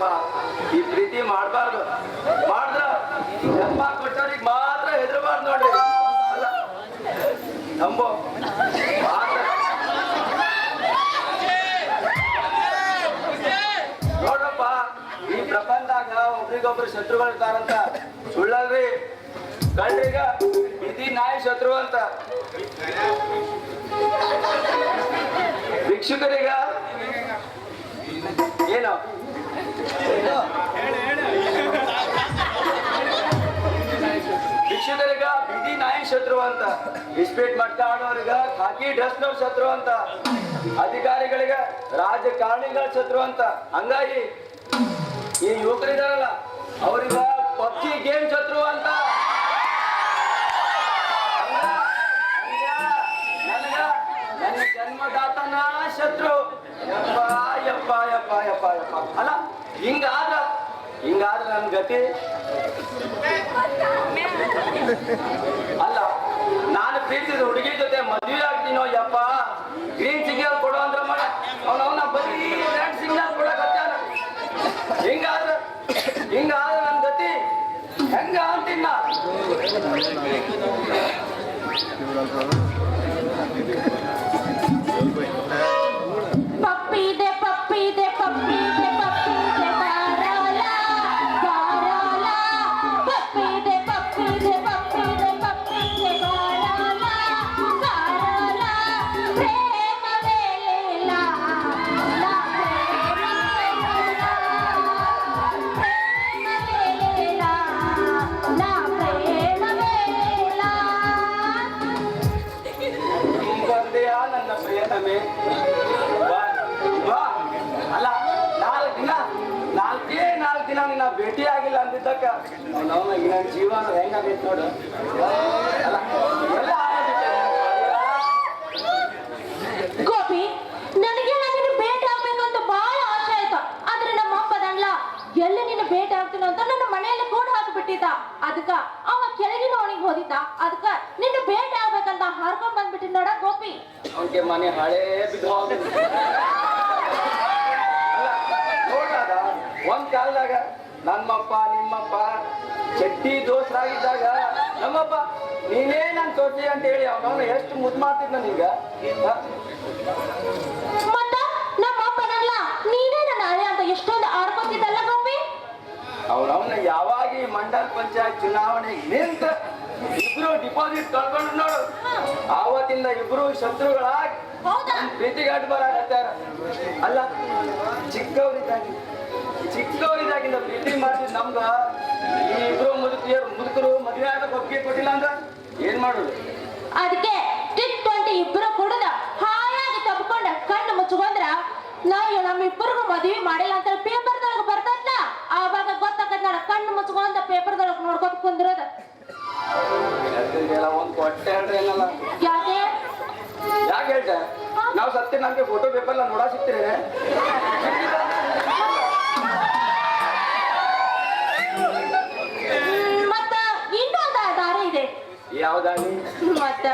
ಯಪ್ಪ ಈ ಪ್ರೀತಿ ಮಾಡಬಾರ್ದು. ಮಾಡಿದ್ರ ಜನ್ಮ ಕೊಟ್ಟವ್ರಿಗೆ ಮಾತ್ರ ಹೆದರಬಾರ್ದು ಅಲ್ಲ, ನಂಬೋ. ಮಾತ್ರ. ನೋಡ್ರಪ್ಪ, ಈ ಪ್ರಪಂಚದಾಗ ಒಬ್ರಿಗೊಬ್ರು ಶತ್ರುಗಳು ಇರ್ತಾರಂತ ಸುಳ್ಳಲ್ರಿ. ಕಳ್ಳೀಗ ಇದಿ ನಾಯಿ ಶತ್ರು ಅಂತ. ಭಿಕ್ಷುಕರಿಗ ಏನು? ಭಿಕ್ಷುಕರಿಗ ಬಿಡಿ ನಾಯಿ ಶತ್ರು ಅಂತ. ಇಸ್ಪೀಟ್ ಮಟ್ಟ ಆಡೋರಿಗ ಖಾಕಿ ಡ್ರೆಸ್ನವ್ರ ಶತ್ರು ಅಂತ. ಅಧಿಕಾರಿಗಳಿಗ ರಾಜಕಾರಣಿಗಳ ಶತ್ರು ಅಂತ. ಹಂಗಾಗಿ ಈ ಯುವಕರಿದಾರಲ್ಲ, ಅವ್ರಿಗ ಪಬ್ಜಿ ಗೇಮ್ ಶತ್ರು ಅಂತ. ನನ್ನ ಜನ್ಮದಾತನ ಶತ್ರು. ಯಪ್ಪ ಯಪ್ಪ ಯಪ್ಪ ಯಪ್ಪ. ಅಲ್ಲ ಹಿಂಗಾದ್ರ ಹಿಂಗಾದ್ರ ನನ್ ಗತಿ? ಅಲ್ಲ, ನಾನು ಪ್ರೀತಿದ ಹುಡುಗಿ ಜೊತೆ ಮದುವೆ ಆಗ್ತೀನೋ ಯಪ್ಪ? ಗ್ರೀನ್ ಸಿಗ್ನಲ್ ಕೊಡೋ ಅಂದ್ರ ಮಾಡ ಅವನವನ ಬರೀ ರೆಡ್ ಸಿಗ್ನಲ್ ಕೊಡಕತ್ತಾನ ಹಿಂಗಾದ್ರ ಹಿಂಗಾದ್ರ ನನ್ ಗತಿ? ಹೆಂಗ ಅಂತಿನ್ನ? ಪಪ್ಪಿ ಕೂಡ ಹಾಕ್ಬಿಟ್ಟಿದ್ದ ಅದಕ್ಕ ಅವ ಕೆಳಗಿನ ಅವನಿಗೆ ಹೋದಿದ್ದ. ಅದಕ್ಕ ನಿನ್ನ ಭೇಟಿ ಆಗ್ಬೇಕಂತ ಹಾರ್ಕೊಂಡ್ ಬಂದ್ಬಿಟ್ಟಿದ್ ನೋಡ ಗೋಪಿ. ಅವನಿಗೆ ಮನೆ ಹಳೇ ಒಂದ್ ಕಾಲದಾಗ ನಮ್ಮಪ್ಪ ನಿಮ್ಮಪ್ಪ ಚಡ್ಡಿ ದೋಸ್ರಾಗಿದ್ದಾಗ ನಮ್ಮಪ್ಪ ನೀನೇ ನನ್ ತೋಟಿ ಅಂತ ಹೇಳಿ ಅವನವನು ಎಷ್ಟು ಮುದ್ ಮಾಡ್ತಿದ್ ನನೀಗ ನಮ್ಮಪ್ಪನಲ್ಲ ಮತ್ತ ನಮ್ಮ ಅಪ್ಪ ದಣ್ಲ ನೀನೇ ನನ್ನ ಹಳೆ ಅಂತ ಎಷ್ಟೊಂದು ಗೋಪಿ ಅವನವನ್ನ ಯಾವಾಗ ಈ ಮಂಡಲ ಪಂಚಾಯತ್ ಚುನಾವಣೆ ನಿಂತ ಇಬ್ರು ಡಿಪಾಸಿಟ್ ಕಳ್ಕೊಂಡು ನೋಡು. ಆವತ್ತಿಂದ ಇಬ್ರು ಶತ್ರುಗಳಾಗಿ ಹೌದಾ? ಪ್ರೀತಿಗಾಟ ಬರಾಕತ್ತಾರ. ಅಲ್ಲ ಚಿಕ್ಕವರಿದ್ದಾಗಿ ಚಿಕ್ಕವರಿದ್ದಾಗಿಂದ ಪ್ರೀತಿ ಮಾಡಿದ್ ನಮ್ಗ ಈ ಇಬ್ರು ಮುದುಕಿಯರು ಮುದುಕರು ಮದುವೆ ಆದ ಒಪ್ಪಿಗೆ ಕೊಟ್ಟಿಲ್ಲ ಅಂದ್ರ ಏನ್ ಮಾಡುದು? ಅದಕ್ಕೆ ಟ್ವೆಂಟಿ ಇಬ್ಬರು ಕುಡ್ದ ಹಾಯಾಗಿ ತಪ್ಕೊಂಡ ಕಣ್ಣು ಮುಚ್ಕೊಂಡ್ರ ನಾವು ನಮ್ಮಿಬ್ಬರಿಗೂ ಮದುವೆ ಮಾಡಿಲ್ಲ ಅಂತ ಪೇಪರ್ದೊಳಗೆ ನಾವು ನನಗೆ ಫೋಟೋ ಪೇಪರ್ ನೋಡ ಸಿಗ್ತೀರಿ ಮತ್ತ ಇನ್ನೊಂದು ದಾರಿ ಇದೆ. ಯಾವ್ದಾಗಿ? ಮತ್ತ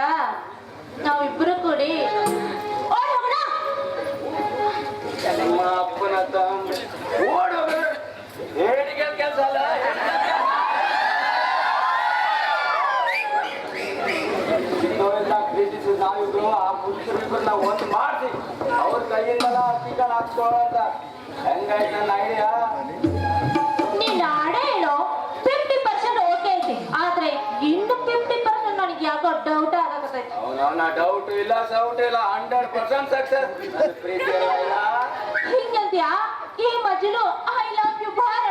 ನಾವಿಬ್ರು ಕೂಡಿ ಓಡ್ ಹೋಗೋಣ. ನಿಮ್ಮ ಅಪ್ಪನ ಓಡ್ ಹೇಳಿಗೆ ಕೆಲಸ ಅಲ್ಲ? ಅಕ್ಕಿಗಳು ಹಾಕ್ಸ್ಕೊಳ್ಳೋಂತ ಹೆಂಗಾಯ್ತು ನನ್ನ ಐಡಿಯಾ ನೀನ್ ಆಡೇ ಹೇಳೋ ಫಿಫ್ಟಿ ಪರ್ಸೆಂಟ್ ಓಕೆ ಐತಿ. ಆದ್ರೆ ಇನ್ನು ಫಿಫ್ಟಿ ಪರ್ಸೆಂಟ್ ನನಗೆ ಯಾಕೋ ಡೌಟ್ ಆಗಕತ್ತೈತಿ. ಅವನವನ ಡೌಟ್ ಇಲ್ಲ ಸೌಟ್ ಇಲ್ಲ ಹಂಡ್ರೆಡ್ ಪರ್ಸೆಂಟ್ ಸಕ್ಸಸ್ ಪ್ರೀತಿ ಇಲ್ಲ. ಹಿಂಗಂತ್ಯಾ? ಈ ಮಜಲು ಐ ಲವ್ ಯು ಭಾರ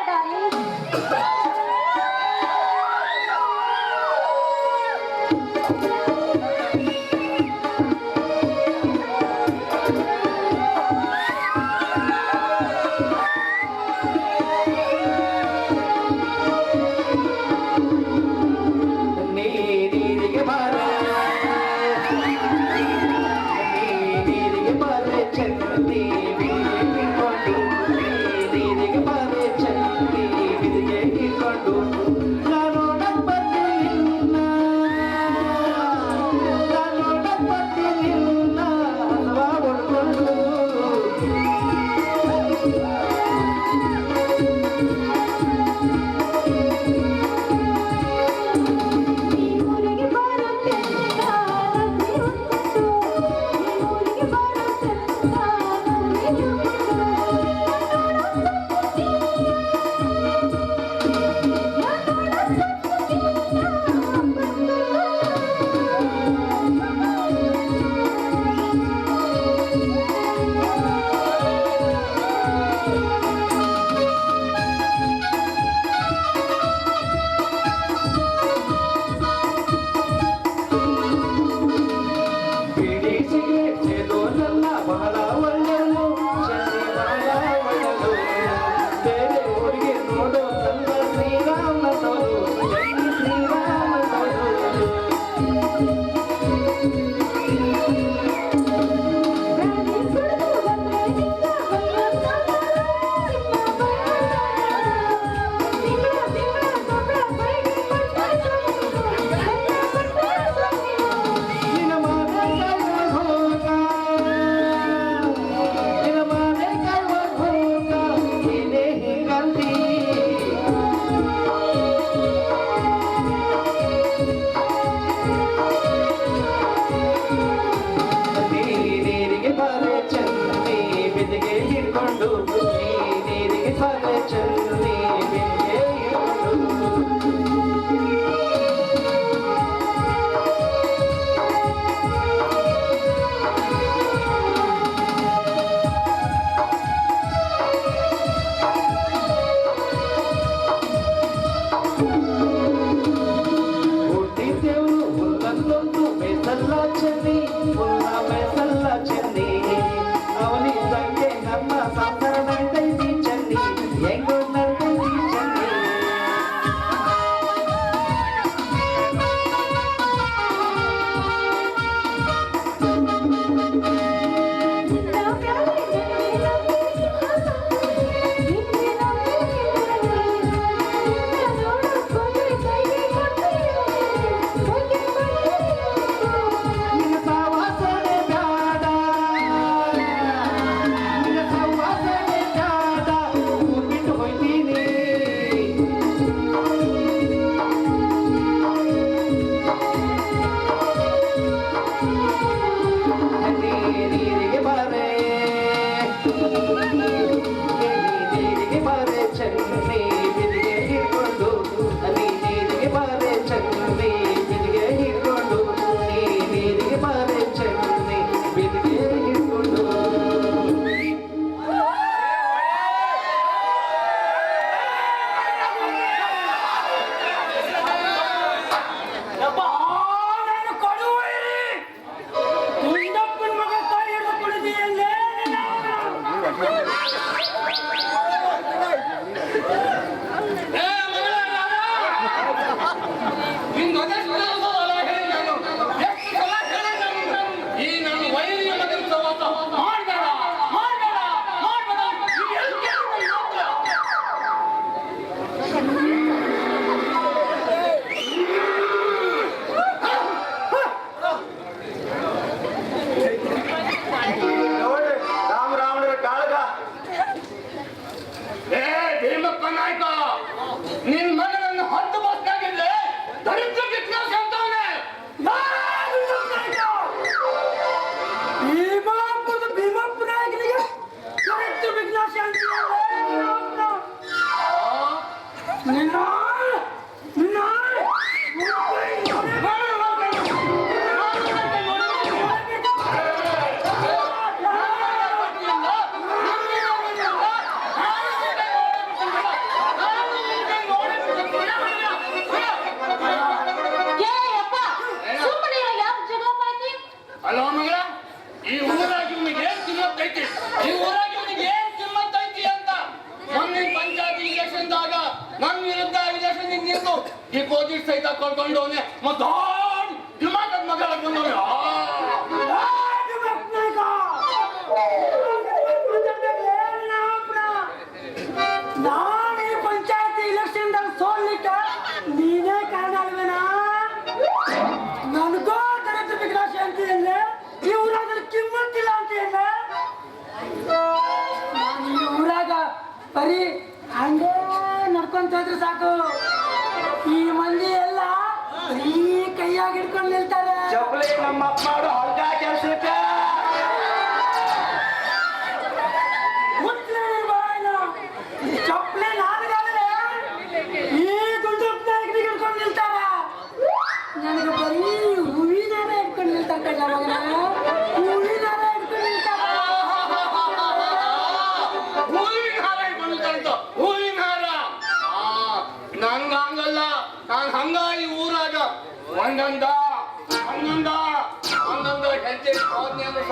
ಬಂದು ನಿಲ್ತಾರೆ. ಚಪ್ಪಲಿ ನಮ್ಮ ಅಪ್ಪ ಮಾಡೋ ಹಗ್ಗ ಕೆಲಸಕ್ಕೆ?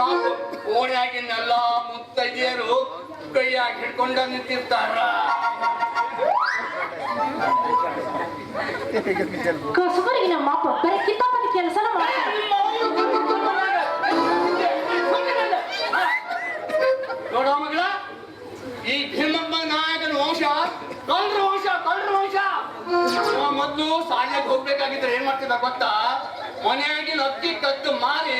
ಪಾಪ ಓಣ್ಯಾಗಿನ್ನೆಲ್ಲ ಮುತ್ತಜ್ಜಿಯರು ಕೈಯಾಗಿ ಹಿಡ್ಕೊಂಡ ನಿಂತಿರ್ತಾರ. ಕಸುಬರಿಗೆ ನಮ್ಮ ಅಪ್ಪ ಬರೀ ಕಿತ್ತಾಪದ ಕೆಲಸನ ಮಾಡ್ತಾರೆ ನೋಡೋ ಮಗಳ ಈ ಭೀಮಪ್ಪ ನಾಯಕನ ವಂಶ ಕಲ್ರ ವಂಶ ಕಲ್ರ ವಂಶ. ಮೊದಲು ಸಾಲಿಗೆ ಹೋಗ್ಬೇಕಾಗಿದ್ರೆ ಏನ್ ಮಾಡ್ತಿದ್ದ ಗೊತ್ತಾ? ಮನೆಯಾಗಿನ ಅಕ್ಕಿ ಕದ್ದು ಮಾರಿ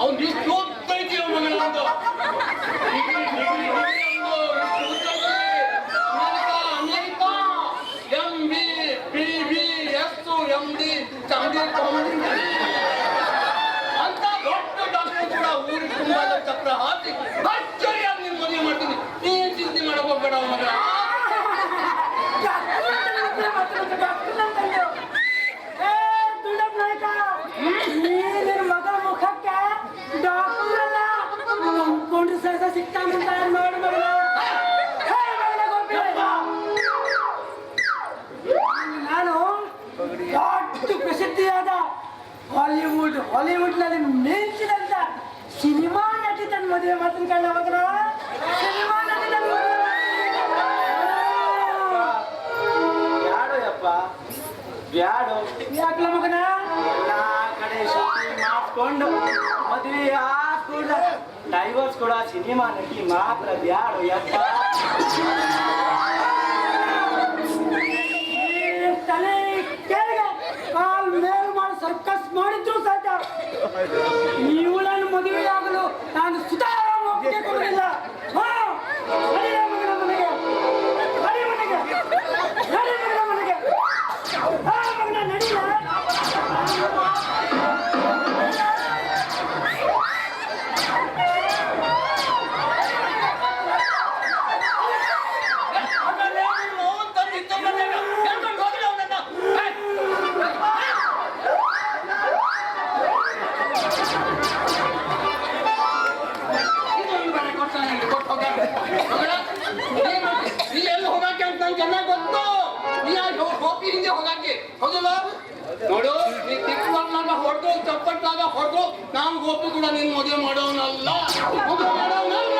아, 니, 너, 너, 너, 너, 너, 너, 너, 너, 너, ಬ್ಯಾಡು ಯಾಕಲ ಮಗನ? ಎಲ್ಲಾ ಕಡೆ ಶುದ್ಧಿ ಮಾಡ್ಕೊಂಡು ಮದುವೆ ಹಾಕೊಂಡು ಡೈವರ್ಸ್ ಕೂಡ ಸಿನಿಮಾ ನಟಿ ಮಾತ್ರ ಬ್ಯಾಡು ಯಪ್ಪ. ಚಪ್ಪಟ್ಟಾಗ ಹೊಡೆದು ನಾನು ಒಬ್ಬ ಕೂಡ ನೀನು ಮದುವೆ ಮಾಡೋನಲ್ಲ. ಮಾಡೋನಲ್ಲ.